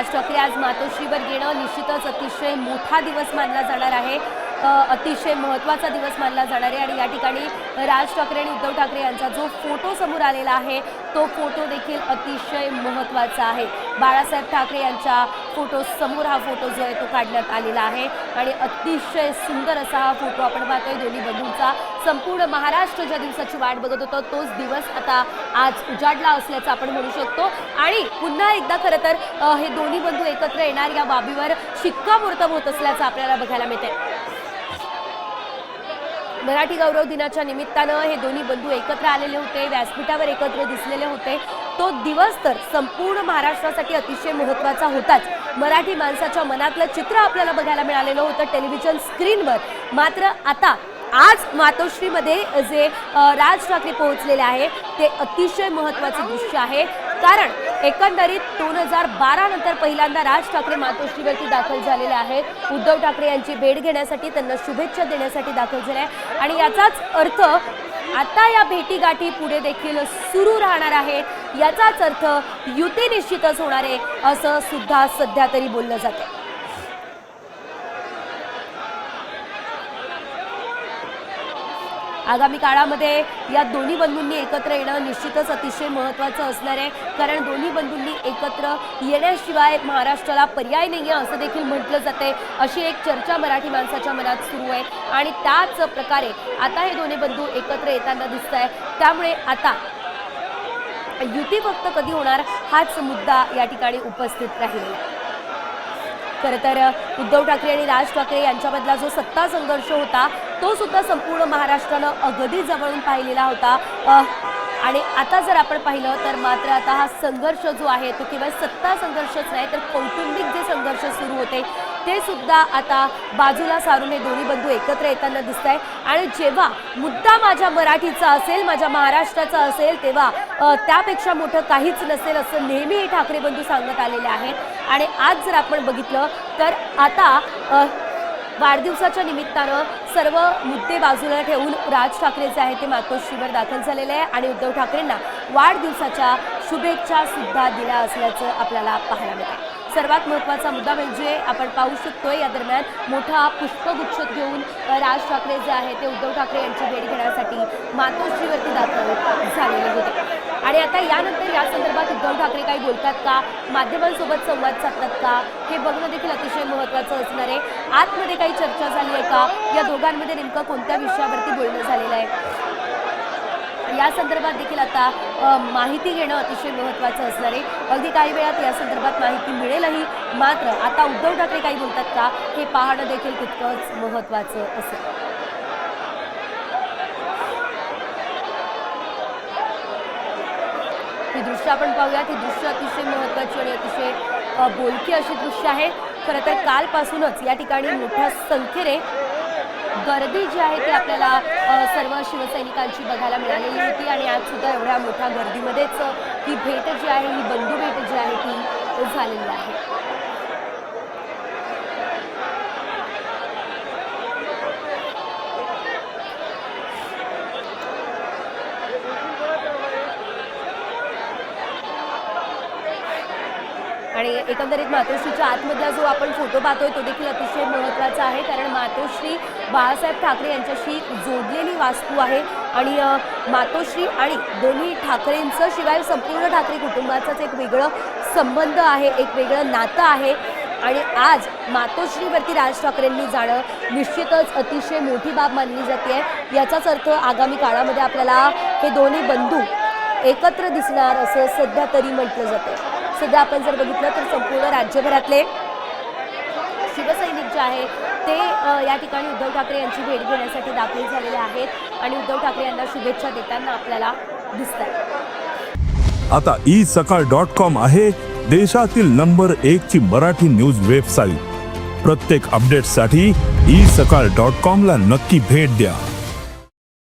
राज ठाकरे आज मातोश्रीवर येणं निश्चितच अतिशय मोठा दिवस मानला जाणार आहे. अतिशय महत्त्वाचा दिवस मानला जाणार आहे आणि या ठिकाणी राज ठाकरे आणि उद्धव ठाकरे यांचा जो फोटो समोर आलेला आहे तो फोटो देखील अतिशय महत्त्वाचा आहे. बाळासाहेब ठाकरे यांच्या फोटो समोर हा फोटो जो आहे तो काढण्यात आलेला आहे. आणि अतिशय सुंदर असा हा फोटो आपण पाहतोय दोन्ही बंधूंचा. संपूर्ण महाराष्ट्र ज्या दिवसाची वाट बघत होतो तोच दिवस आता आज उजाडला असल्याचं आपण म्हणू शकतो. आणि पुन्हा एकदा खरं तर हे दोन्ही बंधू एकत्र येणार या बाबीवर शिक्कामोर्तब होत असल्याचं आपल्याला बघायला मिळते मराठी गौरव दिनाच्या निमित्तानं हे दोन्ही बंधू एकत्र आलेले होते व्यासपीठावर एकत्र दिसलेले होते. तो दिवस तर संपूर्ण महाराष्ट्रासाठी अतिशय महत्त्वाचा होताच. मराठी माणसाच्या मनातलं चित्र आपल्याला बघायला मिळालेलं होतं टेलिव्हिजन स्क्रीनवर. मात्र आता आज मातोश्रीमध्ये जे राज ठाकरे पोहोचलेले आहे ते अतिशय महत्त्वाचे दृश्य आहे. कारण एकंदरीत दोन हजार बारा नंतर पहिल्यांदा राज ठाकरे मातोश्रीवरती दाखल झालेले आहेत. उद्धव ठाकरे यांची भेट घेण्यासाठी त्यांना शुभेच्छा देण्यासाठी दाखल झाले आहे आणि याचाच अर्थ आता या भेटीगाठी पुढे देखील सुरू राहणार आहेत याचाच अर्थ युती निश्चितच होणार आहे असं सुद्धा सध्या तरी बोललं जातं आगामी काळामध्ये या दोन्ही बंधूंनी एकत्र येणं निश्चितच अतिशय महत्त्वाचं असणार आहे. कारण दोन्ही बंधूंनी एकत्र येण्याशिवाय महाराष्ट्राला पर्याय नाही आहे असं देखील म्हटलं जाते अशी एक चर्चा मराठी माणसाच्या मनात सुरू आहे. आणि त्याच प्रकारे आता हे दोन्ही बंधू एकत्र येताना दिसत आहे त्यामुळे आता युती फक्त कधी होणार हाच मुद्दा या ठिकाणी उपस्थित राहिलेला खरं तर उद्धव ठाकरे आणि राज ठाकरे यांच्यामधला जो सत्ता संघर्ष होता तो सुद्धा संपूर्ण महाराष्ट्रानं अगदी जवळून पाहिलेला होता. आणि आता जर आपण पाहिलं तर मात्र आता हा संघर्ष जो आहे तो केवळ सत्ता संघर्षच नाही तर कौटुंबिक जे संघर्ष सुरू होते ते सुद्धा आता बाजूला सारून हे दोन्ही बंधू एकत्र येताना दिसत आहे आणि जेव्हा मुद्दा माझ्या मराठीचा असेल माझ्या महाराष्ट्राचा असेल तेव्हा त्यापेक्षा मोठं काहीच नसेल असं नेहमी हे ठाकरे बंधू सांगत आलेले आहेत. आणि आज जर आपण बघितलं तर आता वाढदिवसाच्या निमित्तानं सर्व मुद्दे बाजूला ठेवून राज ठाकरे जे आहे ते मातोश्रीवर दाखल झालेले आहे आणि उद्धव ठाकरेंना वाढदिवसाच्या शुभेच्छा सुद्धा दिल्या असल्याचं आपल्याला पाहायला मिळतं सर्वात महत्त्वाचा मुद्दा म्हणजे आपण पाहू शकतोय या दरम्यान मोठा पुष्पगुच्छ घेऊन राज ठाकरे जे आहे ते उद्धव ठाकरे यांची भेट घेण्यासाठी मातोश्रीवरती दाखल झालेले होते. आणि आता यानंतर या संदर्भात उद्धव ठाकरे काही बोलतात का? माध्यमांसोबत संवाद साधतात का? हे बघणं देखील अतिशय महत्त्वाचं असणार आहे. आतमध्ये काही चर्चा झाली आहे का? या दोघांमध्ये नेमकं कोणत्या विषयावरती बोलणं झालेलं आहे? या संदर्भात देखील आता माहिती घेणं अतिशय महत्त्वाचं असणार आहे. अगदी काही वेळात या संदर्भात माहिती मिळेलही. मात्र आता उद्धव ठाकरे काही बोलतात का? हे पाहणं देखील तितकंच महत्त्वाचं असेल. ही दृश्य आपण पाहूयात. ही दृश्य अतिशय महत्त्वाची आणि अतिशय बोलकी अशी दृश्य आहे. खरं तर कालपासूनच या ठिकाणी मोठ्या संख्येने गर्दी जी आहे ती आपल्याला सर्व शिवसैनिकांची बघायला मिळालेली होती आणि आज सुद्धा एवढ्या मोठ्या गर्दीमध्येच ही भेट जी आहे ही बंधू भेट जी आहे ती झालेली आहे. आणि एकंदरीत मातोश्रीच्या आतमधला जो आपण फोटो पाहतोय तो देखील अतिशय महत्त्वाचा आहे. कारण मातोश्री बाळासाहेब ठाकरे यांच्याशी जोडलेली वास्तू आहे. आणि मातोश्री आणि दोन्ही ठाकरेंचं शिवाय संपूर्ण ठाकरे कुटुंबाचंच एक वेगळं संबंध आहे एक वेगळं नातं आहे. आणि आज मातोश्रीवरती राज ठाकरेंनी जाणं निश्चितच अतिशय मोठी बाब मानली जाते. याचाच अर्थ आगामी काळामध्ये आपल्याला हे दोन्ही बंधू एकत्र दिसणार असं सध्या तरी म्हटलं जातं सध्या आपण जर बघितलं तर संपूर्ण राज्यभरातले शिवसैनिक जे आहे ते या ठिकाणी उद्धव ठाकरे यांची भेट घेण्यासाठी दाखल झालेले आहेत आणि उद्धव ठाकरे यांना शुभेच्छा देताना आपल्याला दिसत आहे आता ई सकाळ डॉट कॉम आहे देशातील नंबर एक ची मराठी न्यूज वेबसाईट. प्रत्येक अपडेटसाठी ई सकाळ डॉट कॉम ला नक्की भेट द्या.